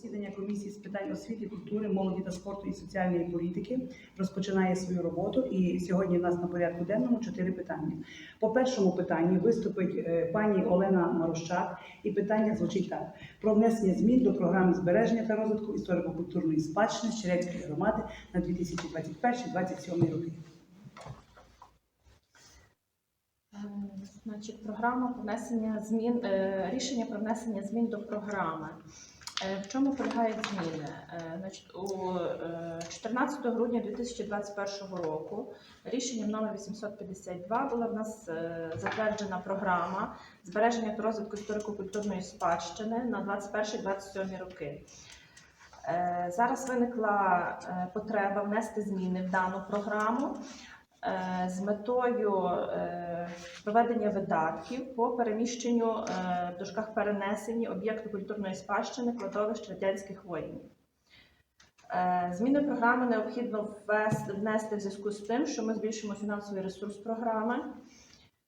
Засідання комісії з питань освіти, культури, молоді та спорту і соціальної політики розпочинає свою роботу. І сьогодні в нас на порядку денному чотири питання. По першому питанні виступить е, пані Олена Марощак, і питання звучить так: про внесення змін до програми збереження та розвитку історико-культурної спадщини Щерецької громади на 2021-2027 роки. Е, Значить, програма про внесення змін, е, рішення про внесення змін до програми. Е, В чому полягають зміни? Е, Значить, у е, 14 грудня 2021 року рішенням номер 852 була в нас е, затверджена програма збереження та розвитку історико-культурної спадщини на 21-27 роки. Е, Зараз виникла е, потреба внести зміни в дану програму е, з метою е, проведення видатків по переміщенню е, в дужках перенесенні об'єкту культурної спадщини кладовищ радянських воїнів. Е, Зміни програми необхідно внести в зв'язку з тим, що ми збільшимо фінансовий ресурс програми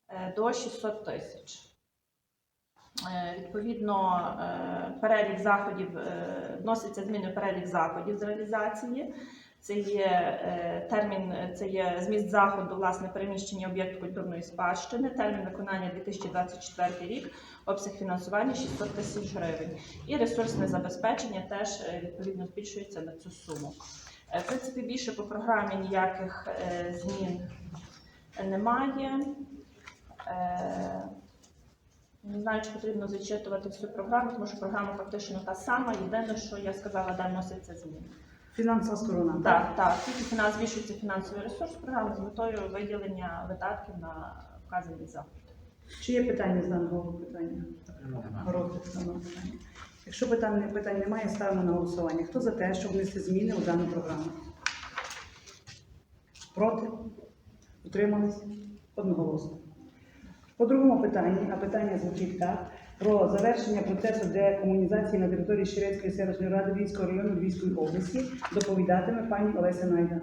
е, до 600 тисяч. Е, Відповідно, е, перелік заходів е, вносяться зміни перелік заходів з реалізації. Це є е, термін, це є зміст заходу, власне, переміщення об'єкту культурної спадщини, термін виконання 2024 рік, обсяг фінансування 600 тисяч гривень. І ресурсне забезпечення теж е, відповідно збільшується на цю суму. Е, В принципі, більше по програмі ніяких змін немає. Не знаю, чи потрібно зачитувати всю програму, тому що програма фактично та сама. Єдине, що я сказала, де вносяться зміни. Фінансова сторона. Так, так, тільки фінанс збільшується фінансовий ресурс програми з метою виділення видатків на вказані заходи. Чи є питання з даного питання? Розгляд даного питання. Якщо питань, питань немає, ставимо на голосування. Хто за те, щоб внести зміни у дану програму? Проти? Утримались? Одноголосно. По другому питанні, а питання звучить так: про завершення процесу декомунізації на території Щерецької селищної ради Львівського району Львівської області доповідатиме пані Олеся Найда.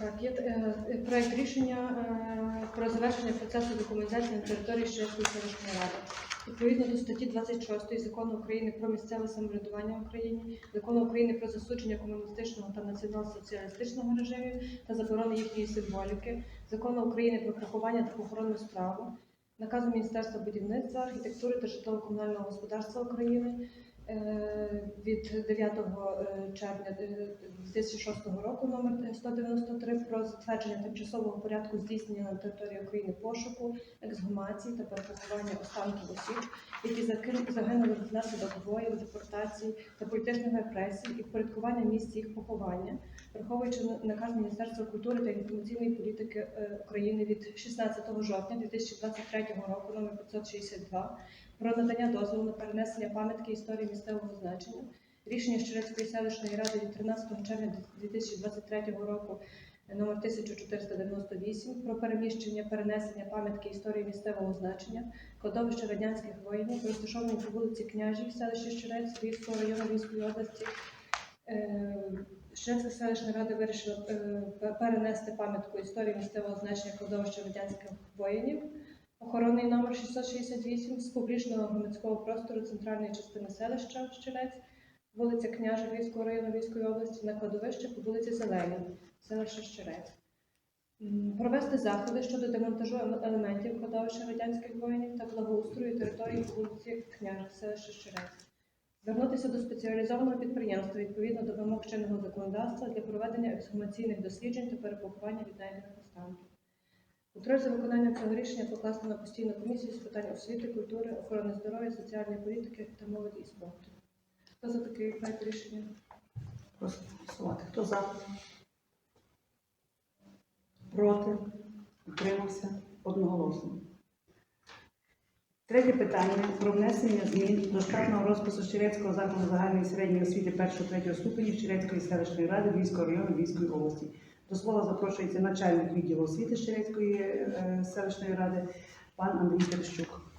Так, є е, е, проект рішення е, про завершення процесу декомунізації на території Щецької селищної ради. Відповідно до статті 26 закону України про місцеве самоврядування в Україні, закону України про засудження комуністичного та націонал-соціалістичного режимів та заборони їхньої символіки, закону України про приховання та похоронну справу, наказу Міністерства будівництва, архітектури та житлово-комунального господарства України від 9 е, червня е, 2006 року номер 193 про затвердження тимчасового порядку здійснення на території України пошуку, ексгумації та перепоховання останків осіб, які загинули внаслідок воїн, депортацій та політичних репресій і впорядкування місць їх поховання, враховуючи наказ Міністерства культури та інформаційної політики е, України від 16 жовтня 2023 року номер 562 про надання дозволу на перенесення пам'ятки історії місцевого значення. Рішення Щерецької селищної ради від 13 червня 2023 року номер 1498 про переміщення перенесення пам'ятки історії місцевого значення кладовища радянських воїнів, розташованої по вулиці Княжій, селище Щерець, Львівського району Львівської області. Е, Щерецька селищна рада вирішила е, перенести пам'ятку історії місцевого значення кладовища радянських воїнів. Охоронний номер 668 з публічного громадського простору центральної частини селища Щелець, вулиця Княжа Львівського району Львівської області на кладовище по вулиці Зеленій, селище Щерець. М, Провести заходи щодо демонтажу елементів кладовища радянських воїнів та благоустрою території вулиці Княжа, селище Щерець. Звернутися до спеціалізованого підприємства відповідно до вимог чинного законодавства для проведення ексгумаційних досліджень та перепоховання віднайдених останків. Контроль за виконанням цього рішення покласти на постійну комісію з питань освіти, культури, охорони здоров'я, соціальної політики та молоді і спорту. Хто за такий проект рішення? Прошу голосувати. Хто за? Проти? Утримався? Одноголосно. Третє питання про внесення змін до штатного розпису Щерецького закладу загальної середньої освіти 1-3 ступені Щерецької селищної ради Львівського району Львівської області. До слова запрошується начальник відділу освіти Щерецької е, селищної ради пан Андрій Терещук.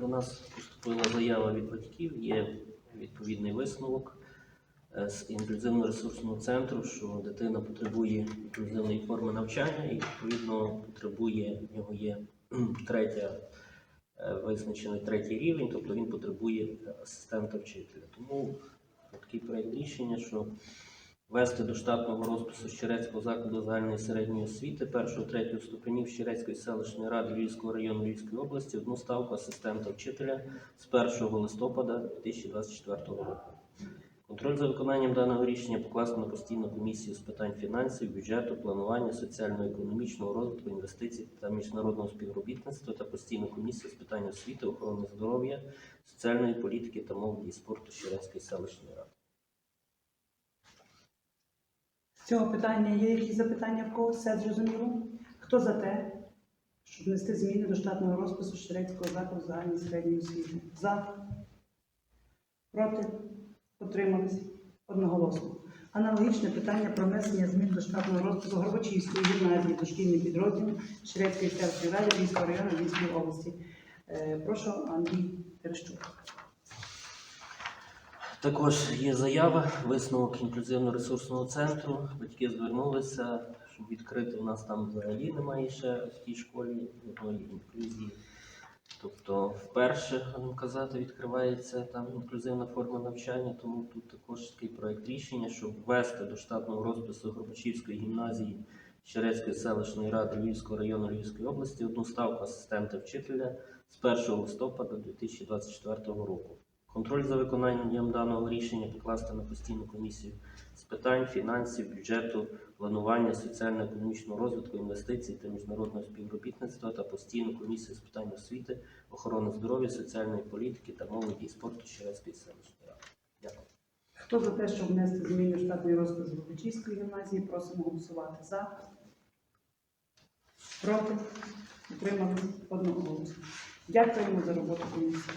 До нас поступила заява від батьків, є відповідний висновок е, з інклюзивно-ресурсного центру, що дитина потребує інклюзивної форми навчання і відповідно потребує в нього є третя е, визначений третій рівень, тобто він потребує асистента вчителя. Тому такий проєкт рішення, що ввести до штатного розпису Щерецького закладу загальної середньої освіти 1-3 ступенів Щерецької селищної ради Львівського району Львівської області одну ставку асистента вчителя з 1 листопада 2024 року. Контроль за виконанням даного рішення покласти на постійну комісію з питань фінансів, бюджету, планування, соціально-економічного розвитку, інвестицій та міжнародного співробітництва та постійну комісію з питань освіти, охорони здоров'я, соціальної політики та молоді і спорту Щерецької селищної ради. З цього питання є якісь запитання в когось? Все зрозуміло? Хто за те, щоб внести зміни до штатного розпису Штерецького закладу загальної середньої освіти? За? Проти? Утримались? Одноголосно. Аналогічне питання про внесення змін до штатного розпису Горбачівської гімназії дошкільний підрозділ Штерецької селищної ради Львівського району Львівської області. Е, Прошу, Андрій Терещук. Також є заява, висновок інклюзивно-ресурсного центру. Батьки звернулися, щоб відкрити. У нас там взагалі немає ще в тій школі одної інклюзії. Тобто, вперше, будемо казати, відкривається там інклюзивна форма навчання, тому тут також такий проект рішення, щоб ввести до штатного розпису Горбачівської гімназії Щерецької селищної ради Львівського району Львівської області одну ставку асистента вчителя з 1 листопада 2024 року. Контроль за виконанням даного рішення покласти на постійну комісію з питань фінансів, бюджету, планування, соціально-економічного розвитку, інвестицій та міжнародного співробітництва та постійну комісію з питань освіти, охорони здоров'я, соціальної політики та молоді і спорту Щерецької селищної ради. Дякую. Хто за те, щоб внести зміни штатний розпис Горбачівської гімназії, просимо голосувати. За? Проти? Утримались? Одноголосно. Дякуємо за роботу комісії.